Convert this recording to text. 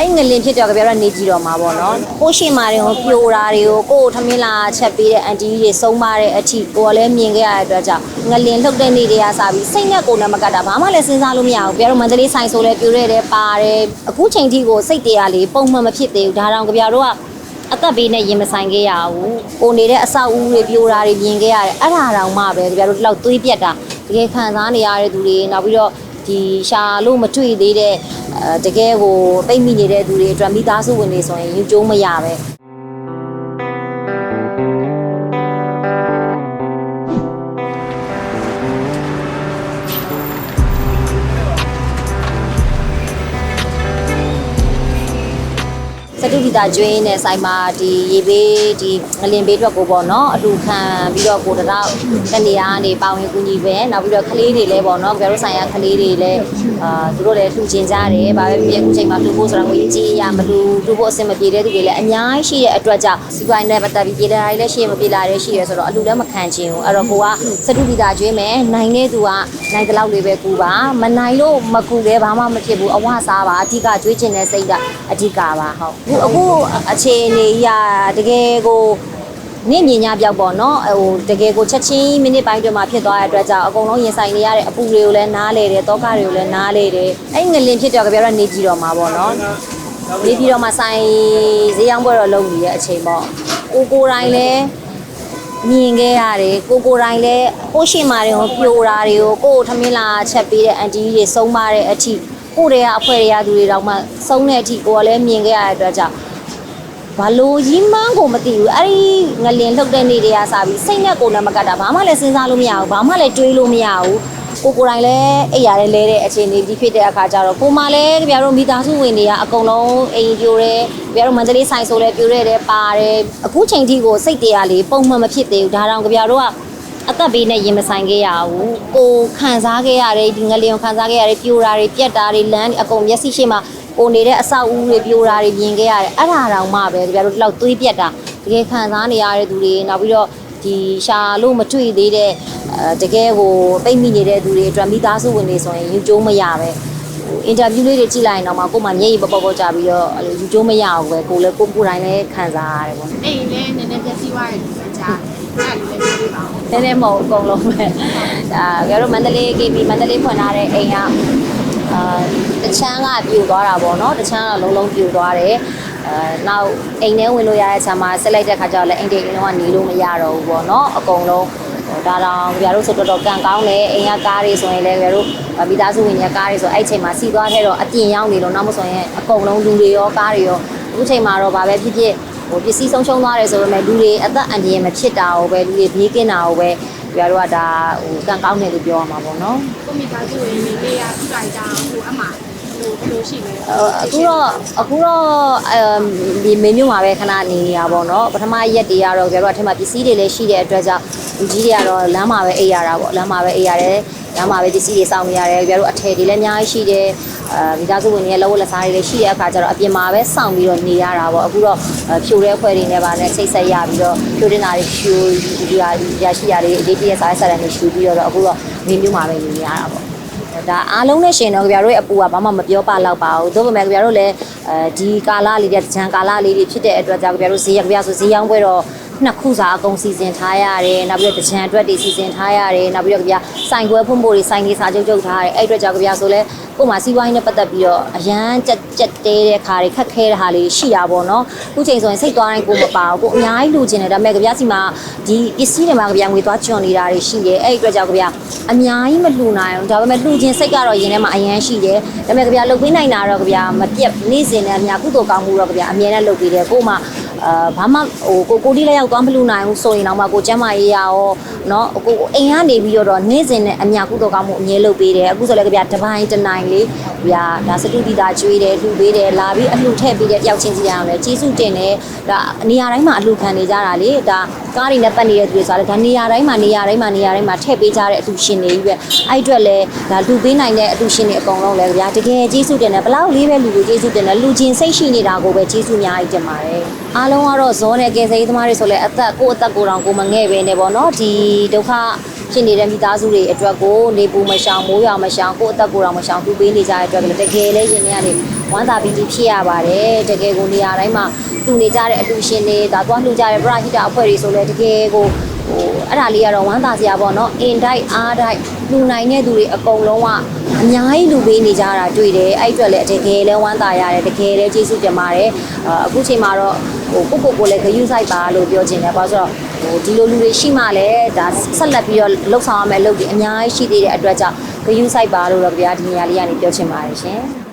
အဲ့ငလင်ဖြစ်တော့ကြပြတော့နေကြည့်တော့မှာပေါ့နော်ကိုရှိမာတွေကိုပြိုတာတွေကိုကိုယ်ထမင်းလာချက်ပေးတဲ့အန်တီတွေစုံမတဲ့အထိကိုကလည်းမြင်ခဲ့ရတဲ့အတွက်ကြောင့်ငလင်လှုပ်တဲ့နေ့တွေကစပြီးစိတ်နဲ့ကိုယ်နဲ့မကတ်တာဘာမှလည်းစဉ်းစားလို့မရဘူးပြတော့မန္တလေးဆိုင်ဆိုလဲပြိုရဲတယ်ပါတယ်အခုချိန်ထိကိုစိတ်တရားလေးပုံမှန်မဖြစ်သေးဘူးဒါတောင်ကြပြတော့ကအသက်ဘေးနဲ့ရင်မဆိုင်ခဲ့ရဘူး။ကိုနေတဲ့အဆောက်အဦတွေပြိုတာတွေမြင်ခဲ့ရတယ်။အဲ့ဒါတောင်မှပဲကြပြတို့ဒီလောက်သွေးပြက်တာတကယ်ခံစားနေရတဲ့သူတွေနောက်ပြီးတော့ဒီရှာလို့မတွေ့သေးတဲ့ အဲတကယ်ကိုပိတ်မိနေတဲ့သူတွေအတွက်မိသားစုဝင်တွေဆိုရင်ယူကျုံးမရပဲ။ စတုဒီတာကျွင်းနဲ့ဆိုင်မှာဒီရေဘေးဒီငလင်ဘေးအတွက်ကိုပေါ့နော်အလူခံပြီးတော့ကိုတရောက်တနေရာကနေပါဝင်ကူညီပဲနောက်ပြီးတော့ကလေးတွေလည်းပေါ့နော်ကြတို့ဆိုင်ရာကလေးတွေလည်းအာသူတို့လည်းလှူကျင်ကြတယ်ဗာပဲဖြစ်အခုချိန်မှာလှူဖို့ဆိုတာငွေကြီးရမလှူလှူဖို့အဆင်မပြေတဲ့သူတွေလည်းအများကြီးရှိတဲ့အတွက်ကြောင့်စီပွားရေးနဲ့ပတ်သက်ပြီးပြည်တာတွေလည်းရှိရမပြေလာတဲ့ရှိရဆိုတော့အလူလည်းမခံချင်ဘူးအဲ့တော့ကိုကစတုဒီတာကျွင်းမယ်နိုင်တဲ့သူကနိုင်တဲ့လောက်လေးပဲကူပါမနိုင်လို့မကူလဲဘာမှမဖြစ်ဘူးအဝစားပါအဓိကကျွေးချင်တဲ့စိတ်ကအဓိကပါဟုတ်အခုအခုအခြေအနေကြီးကတကယ်ကိုနေ့မြင်ညပြောက်ပေါ့နော်ဟိုတကယ်ကိုချက်ချင်းမိနစ်ပိုင်းတွင်မှာဖြစ်သွားတဲ့အတွက်ကြောင့်အကုန်လုံးရင်ဆိုင်နေရတဲ့အပူတွေကိုလည်းနားလေတယ်တောကတွေကိုလည်းနားလေတယ်အဲ့ငလင်ဖြစ်တော့ကြပြတော့နေကြည့်တော့မှာပေါ့နော်နေပြီးတော့မှဆိုင်ဈေးရောင်းပွဲတော့လုပ်နေတဲ့အချိန်ပေါ့ကိုကိုတိုင်းလည်းမြင်ခဲ့ရတယ်ကိုကိုတိုင်းလည်းကိုရှိမာတွေကိုပြိုတာတွေကိုကိုကိုထမင်းလာချက်ပေးတဲ့အန်တီတွေစုံမတဲ့အထိ ကိုတွေကအဖွဲတွေကသူတွေတောင်မှစုံတဲ့အထိကိုကလည်းမြင်ခဲ့ရတဲ့အတွက်ကြောင့်ဘာလို့ကြီးမန်းကိုမသိဘူးအဲ့ဒီငလင်လှုပ်တဲ့နေ့တွေကစပြီးစိတ်နဲ့ကိုယ်နဲ့မကတ်တာဘာမှလည်းစဉ်းစားလို့မရဘူးဘာမှလည်းတွေးလို့မရဘူးကိုကိုယ်တိုင်လည်းအိပ်ရလဲလဲတဲ့အခြေအနေဒီဖြစ်တဲ့အခါကျတော့ကိုမလည်းကြပြတို့မိသားစုဝင်တွေကအကုန်လုံးအိမ်ပြိုတယ်ကြပြတို့မန္တလေးဆိုင်ဆိုလဲပြိုရဲတယ်ပါတယ်အခုချိန်ထိကိုစိတ်တရားလေးပုံမှန်မဖြစ်သေးဘူးဒါတောင်ကြပြတို့က အသက်ဘေးနဲ့ရင်မဆိုင်ခဲ့ရဘူးကိုခံစားခဲ့ရတယ်ဒီငလျင်ကိုခံစားခဲ့ရတယ်ပြိုတာတွေပြက်တာတွေလမ်းတွေအကုန်မျက်စိရှိမှကိုနေတဲ့အဆောက်အဦတွေပြိုတာတွေမြင်ခဲ့ရတယ်အဲ့ဒါတောင်မှပဲကြပြတို့ဒီလောက်သွေးပြက်တာတကယ်ခံစားနေရတဲ့သူတွေနောက်ပြီးတော့ဒီရှာလို့မတွေ့သေးတဲ့အဲတကယ်ကိုပိတ်မိနေတဲ့သူတွေအတွက်မိသားစုဝင်တွေဆိုရင်ယူကျုံးမရပဲအင်တာဗျူးလေးတွေကြည့်လိုက်ရင်တော့မှကိုယ်မှမျက်ရည်ပပေါပေါကြပြီးတော့အဲ့လိုယူကျုံးမရအောင်ပဲကိုယ်လည်းကိုယ်ကိုယ်တိုင်လည်းခံစားရတယ်ပေါ့အိမ်လည်းနည်းနည်းပြည့်စည်သွားတယ်လို့ကြားတယ်အဲ့ဒါလေးလည်းပြောပြပါဦး နည်းနည်းမဟုတ်အကုန်လုံးပဲဒါကြတော့မန္တလေး KB မန္တလေးဖွင့်ထားတဲ့အိမ်ကအာတချမ်းကပြိုသွားတာပေါ့နော်တချမ်းကလုံးလုံးပြိုသွားတယ်အဲနောက်အိမ်ထဲဝင်လို့ရတဲ့ဆံမှာဆက်လိုက်တဲ့ခါကျတော့လည်းအိမ်တိမ်လုံးကနေလို့မရတော့ဘူးပေါ့နော်အကုန်လုံးဟိုဒါတော့ကြရတို့ဆိုတော့တော်ကန်ကောင်းတယ်အိမ်ကကားတွေဆိုရင်လည်းကြရတို့မိသားစုဝင်ကြီးကားတွေဆိုအဲ့ချိန်မှာစီသွားခဲ့တော့အပြင်ရောက်နေလို့နောက်မဆိုရင်အကုန်လုံးလူတွေရောကားတွေရောအခုချိန်မှာတော့ဗာပဲဖြစ်ဖြစ် ဟိုပစ္စည်းဆုံးရှုံးသွားတယ်ဆိုပေမဲ့လူတွေအသက်အန္တရာယ်မဖြစ်တာကိုပဲလူတွေဘေးကင်းတာကိုပဲကြရတို့ကဒါဟိုကန်ကောင်းတယ်လို့ပြောရမှာပေါ့နော်ကိုမိသားစုဝင်နေလေးရပြလိုက်ကြအောင်ဟိုအမှဟိုဘယ်လိုရှိလဲအခုတော့အခုတော့အဲဒီမင်းမျိုးမှာပဲခဏနေရပါတော့ပထမရက်တွေကတော့ကြတော့အထက်မှာပစ္စည်းတွေလည်းရှိတဲ့အတွက်ကြောင့်လူကြီးတွေကတော့လမ်းမှာပဲအိပ်ရတာပေါ့လမ်းမှာပဲအိပ်ရတယ် လမ်းမှာပဲပစ္စည်းတွေစောင့်နေရတယ်ကြတော့အထည်တွေလည်းအများကြီးရှိတယ်အာမိသားစုဝင်တွေရဲ့လောလက်စားတွေလည်းရှိတဲ့အခါကျတော့အပြင်မှာပဲစောင့်ပြီးတော့နေရတာပေါ့အခုတော့ဖြိုတဲ့အဖွဲ့တွေနဲ့ပါနဲ့ချိတ်ဆက်ရပြီးတော့ဖြိုတင်တာတွေဖြိုဒီဟာရရှိရတွေအလေးပြည့်စားဆက်တယ်နေရှူပြီးတော့အခုတော့မင်းမျိုးမှာပဲနေရတာပေါ့ဒါအားလုံးနဲ့ရှင်တော့ကြပြတို့ရဲ့အပူကဘာမှမပြောပါတော့ပါဘူးသို့ပေမဲ့ကြပြတို့လည်းအဲဒီကာလလေးတဲ့ဂျန်ကာလလေးတွေဖြစ်တဲ့အတွက်ကြောင့်ကြပြတို့ဈေးရကြပြဆိုဈေးရောင်းပွဲတော့ နှစ်ခုစာအကုန်စီစဉ်ထားရတယ်နောက်ပြီးတော့တကြံအတွက်တွေစီစဉ်ထားရတယ်နောက်ပြီးတော့ကြပြစိုင်ခွဲဖွင့်ဖို့တွေစိုင်လေးစာချုပ်ချုပ်ထားရတယ်အဲ့အတွက်ကြောင့်ကြပြဆိုလဲကို့မှာစီးပွားရေးနဲ့ပတ်သက်ပြီးတော့အရန်ကြက်ကြက်တဲတဲ့ခါတွေခက်ခဲတဲ့ဟာလေးရှိတာပေါ့နော်အခုချိန်ဆိုရင်စိတ်သွားတိုင်းကိုမပါဘူးကိုအများကြီးလိုချင်တယ်ဒါပေမဲ့ကြပြစီမှာဒီပစ္စည်းတွေမှာကြပြငွေသွားကျွံနေတာတွေရှိတယ်အဲ့ဒီအတွက်ကြောင့်ကြပြအများကြီးမလှူနိုင်ဘူးဒါပေမဲ့လှူခြင်းစိတ်ကတော့ရင်ထဲမှာအရန်ရှိတယ်ဒါပေမဲ့ကြပြလှုပ်ပေးနိုင်တာတော့ကြပြမပြတ်နေ့စဉ်နဲ့အများကုသိုလ်ကောင်းမှုတော့ကြပြအမြဲတမ်းလှုပ်ပေးတယ်ကို့မှာ အာဘာမှဟိုကိုကိုတီးလည်းရောက်သွားမလှူနိုင်ဘူးဆိုရင်တော့မှကိုကျမ်းမာရေးရရောเนาะကိုအိမ်ကနေပြီးတော့နေ့စဉ်နဲ့အများကုသိုလ်ကောင်းမှုအမြဲလှုပ်ပေးတယ်အခုဆိုလည်းကြပြတပိုင်းတနိုင်လေးကြပြဒါစတုတိတာကျွေးတယ်လှူပေးတယ်လာပြီးအလှူထည့်ပေးတဲ့တယောက်ချင်းစီရအောင်လေကျေးဇူးတင်တယ်ဒါနေရာတိုင်းမှာအလှူခံနေကြတာလေဒါကားတွေနဲ့ပတ်နေတဲ့သူတွေဆိုတော့ဒါနေရာတိုင်းမှာနေရာတိုင်းမှာနေရာတိုင်းမှာထည့်ပေးကြတဲ့အလှူရှင်တွေကြီးပဲအဲ့အတွက်လည်းဒါလှူပေးနိုင်တဲ့အလှူရှင်တွေအကုန်လုံးလည်းကြပြတကယ်ကျေးဇူးတင်တယ်ဘလောက်လေးပဲလူကိုကျေးဇူးတင်တယ်လူချင်းစိတ်ရှိနေတာကိုပဲကျေးဇူးအများကြီးတင်ပါတယ်အား လုံးကတော့ဇောနဲ့ကယ်ဆယ်ရေးသမားတွေဆိုလည်းအသက်ကိုယ့်အသက်ကိုယ်တော်ကိုမငဲ့ပဲနေပေါ့နော်ဒီဒုက္ခဖြစ်နေတဲ့မိသားစုတွေအတွက်ကိုနေပူမရှောင်မိုးရွာမရှောင်ကိုယ့်အသက်ကိုယ်တော်မရှောင်သူပေးနေကြတဲ့အတွက်လည်းတကယ်လည်းရင်ထဲကနေဝမ်းသာပီတိဖြစ်ရပါတယ်တကယ်ကိုနေရာတိုင်းမှာသူနေကြတဲ့အလူရှင်တွေဒါသွားလှူကြတဲ့ပရဟိတအဖွဲ့တွေဆိုလည်းတကယ်ကိုဟိုအဲ့ဒါလေးကတော့ဝမ်းသာစရာပေါ့နော်အင်တိုက်အားတိုက်လှူနိုင်တဲ့သူတွေအကုန်လုံးက အများကြီးလူပေးနေကြတာတွေ့တယ်အဲ့အတွက်လည်းတကယ်လည်းဝမ်းသာရတယ်တကယ်လည်းကျေးဇူးတင်ပါတယ်အာအခုချိန်မှာတော့ဟိုကိုကိုကိုလည်းဂရုစိုက်ပါလို့ပြောချင်တယ်ဘာလို့ဆိုတော့ဟိုဒီလိုလူတွေရှိမှလည်းဒါဆက်လက်ပြီးတော့လှုပ်ဆောင်ရမယ့်အလုပ်တွေအများကြီးရှိသေးတဲ့အတွက်ကြောင့်ဂရုစိုက်ပါလို့တော့ဗျာဒီနေရာလေးကနေပြောချင်ပါတယ်ရှင်